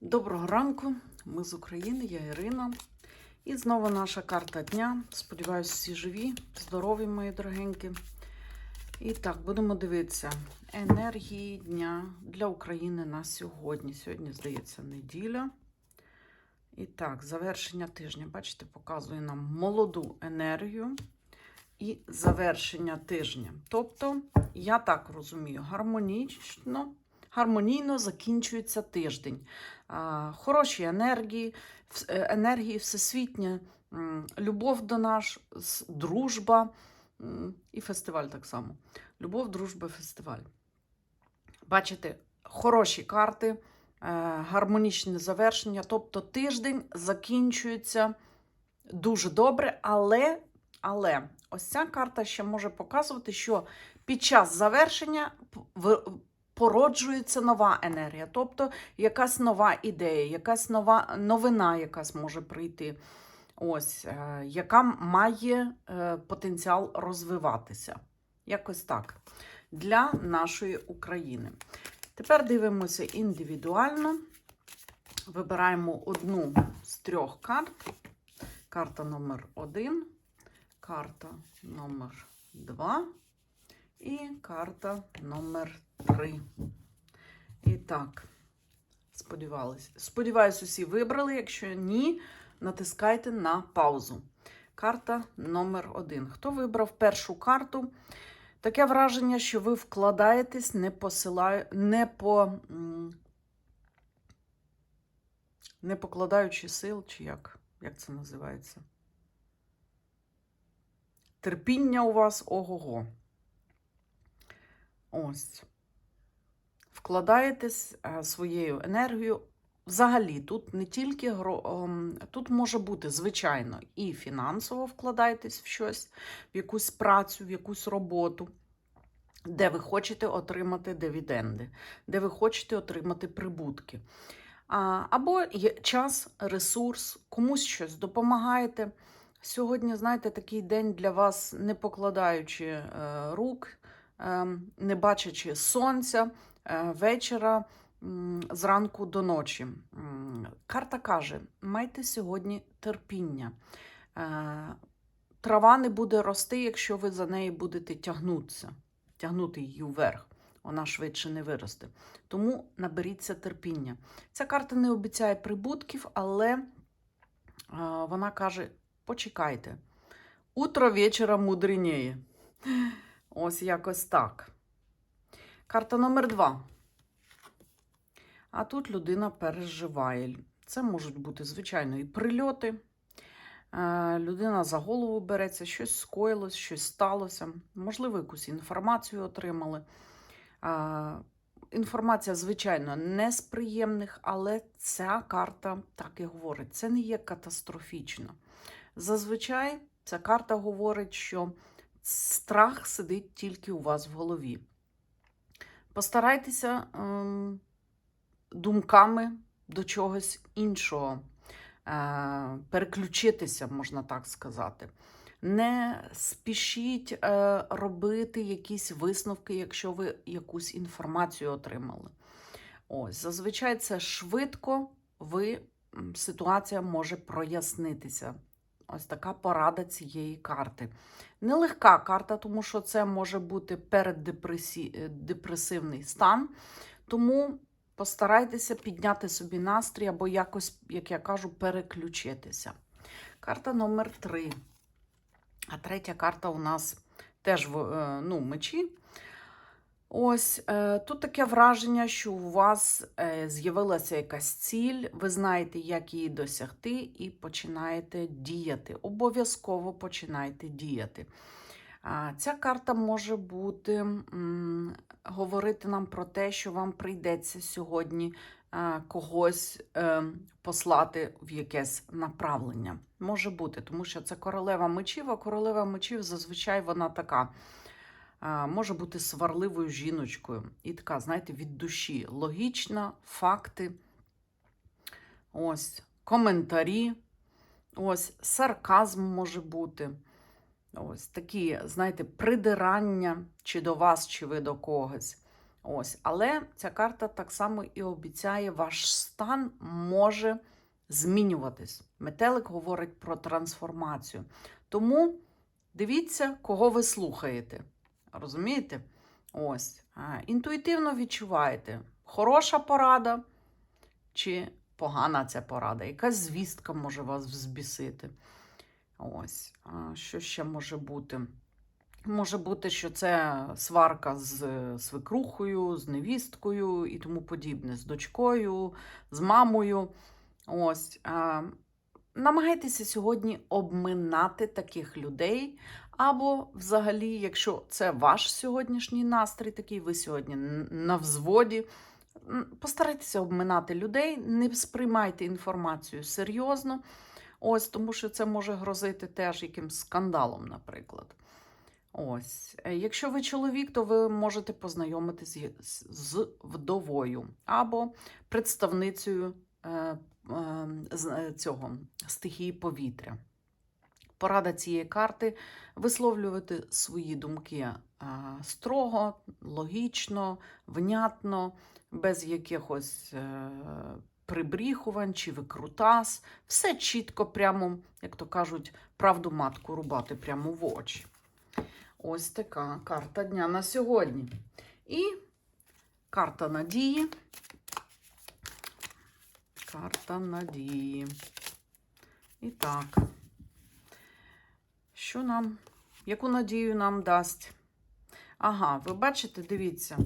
Доброго ранку, ми з України, я Ірина. І знову наша карта дня. Сподіваюсь, всі живі, здорові, мої дорогенькі. І так, будемо дивитися енергії дня для України на сьогодні. Сьогодні, здається, неділя. І так, завершення тижня. Бачите, показує нам молоду енергію і завершення тижня. Тобто, я так розумію, гармонічно, гармонійно закінчується тиждень. Хороші енергії, е, енергії всесвітня, любов до нас, дружба і фестиваль так само. Любов, дружба, фестиваль. Бачите, хороші карти, е, гармонічне завершення. Тобто тиждень закінчується дуже добре, але, але ось ця карта ще може показувати, що під час завершення породжується нова енергія, тобто якась нова ідея, якась нова новина, якась може прийти. Ось, е, яка має е, потенціал розвиватися. Якось так. Для нашої України. Тепер дивимося індивідуально. Вибираємо одну з трьох карт. Карта номер один, карта номер два і карта номер три. І так, сподівалися. Сподіваюсь, усі вибрали. Якщо ні, натискайте на паузу. Карта номер один. Хто вибрав першу карту? Таке враження, що ви вкладаєтесь, не посилаю, не по. Не покладаючи сил, чи як, як це називається? Терпіння у вас ого-го. Ось. Вкладаєтесь е, своєю енергією. Взагалі, тут не тільки ем, тут може бути, звичайно, і фінансово вкладаєтесь в щось, в якусь працю, в якусь роботу, де ви хочете отримати дивіденди, де ви хочете отримати прибутки. Або є час, ресурс, комусь щось допомагаєте. Сьогодні, знаєте, такий день для вас, не покладаючи е, рук, е, не бачачи сонця, вечора зранку до ночі. Карта каже: майте сьогодні терпіння. Е, Трава не буде рости, якщо ви за нею будете тягнутися, тягнути її вверх. Вона швидше не виросте. Тому наберіться терпіння. Ця карта не обіцяє прибутків, але е, вона каже: почекайте. Утро вечора мудрініє. Ось якось так. Карта номер два. А тут людина переживає. Це можуть бути, звичайно, і прильоти. Е, Людина за голову береться, щось скоїлось, щось сталося. Можливо, якусь інформацію отримали. Е, Інформація, звичайно, не з приємних, але ця карта так і говорить. Це не є катастрофічно. Зазвичай ця карта говорить, що страх сидить тільки у вас в голові. Постарайтеся ем, думками до чогось іншого е, переключитися, можна так сказати. Не спішіть е, робити якісь висновки, якщо ви якусь інформацію отримали. Ось, зазвичай це швидко ви, ситуація може прояснитися. Ось така порада цієї карти. Нелегка карта, тому що це може бути переддепресивний стан. Тому постарайтеся підняти собі настрій або якось, як я кажу, переключитися. Карта номер 3. А третя карта у нас теж е, ну, мечі. Ось е, тут таке враження, що у вас е, з'явилася якась ціль, ви знаєте, як її досягти, і починаєте діяти. Обов'язково починайте діяти. Ця карта може бути говорити нам про те, що вам прийдеться сьогодні когось е, послати в якесь направлення. Може бути, тому що це королева мечів, а королева мечів зазвичай вона така. Може бути сварливою жіночкою. І така, знаєте, від душі. Логічна, факти, ось, коментарі, ось, сарказм може бути. Ось такі, знаєте, придирання чи до вас, чи ви до когось. Ось, але ця карта так само і обіцяє, ваш стан може змінюватись. Метелик говорить про трансформацію. Тому дивіться, кого ви слухаєте. Розумієте? Ось. Інтуїтивно відчуваєте, хороша порада чи погана ця порада. Якась звістка може вас взбісити. Ось. Що ще може бути? Може бути, що це сварка з е, свекрухою, з невісткою і тому подібне, з дочкою, з мамою. Ось. Намагайтеся сьогодні обминати таких людей. Або, взагалі, якщо це ваш сьогоднішній настрій, такий ви сьогодні на взводі, постарайтеся обминати людей, не сприймайте інформацію серйозно. Ось, тому що це може грозити теж якимсь скандалом, наприклад. Ось, Е, якщо ви чоловік, то ви можете познайомитися з- вдовою або представницею е, е, цього стихії повітря. Порада цієї карти висловлювати свої думки е, строго, логічно, внятно, без якихось е, прибріхувань чи викрутас. Все чітко, прямо, як то кажуть, правду матку рубати прямо в очі. Ось така карта дня на сьогодні. І карта надії. Карта надії. І так. Що нам, яку надію нам дасть? Ага, ви бачите, дивіться.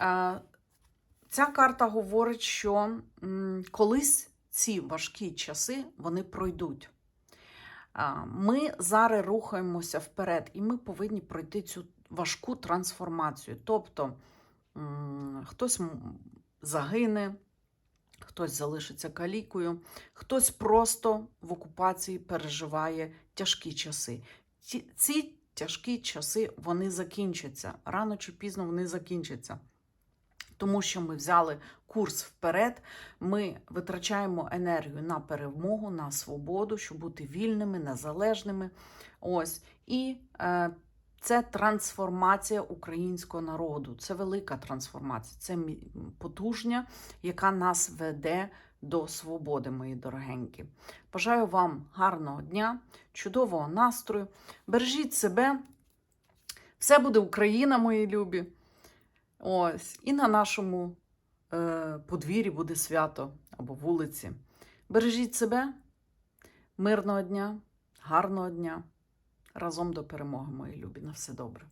Е, Ця карта говорить, що колись ці важкі часи вони пройдуть. Ми зараз рухаємося вперед, і ми повинні пройти цю важку трансформацію. Тобто хтось загине, хтось залишиться калікою, хтось просто в окупації переживає тяжкі часи. Ці, тяжкі часи вони закінчаться. Рано чи пізно вони закінчаться. Тому що ми взяли курс вперед, ми витрачаємо енергію на перемогу, на свободу, щоб бути вільними, незалежними. Ось. І е, це трансформація українського народу. Це велика трансформація, це потужня, яка нас веде до свободи, мої дорогенькі. Бажаю вам гарного дня, чудового настрою. Бережіть себе. Все буде Україна, мої любі. Ось, і на нашому е, подвір'ї буде свято або вулиці. Бережіть себе, мирного дня, гарного дня. Разом до перемоги, мої любі. На все добре.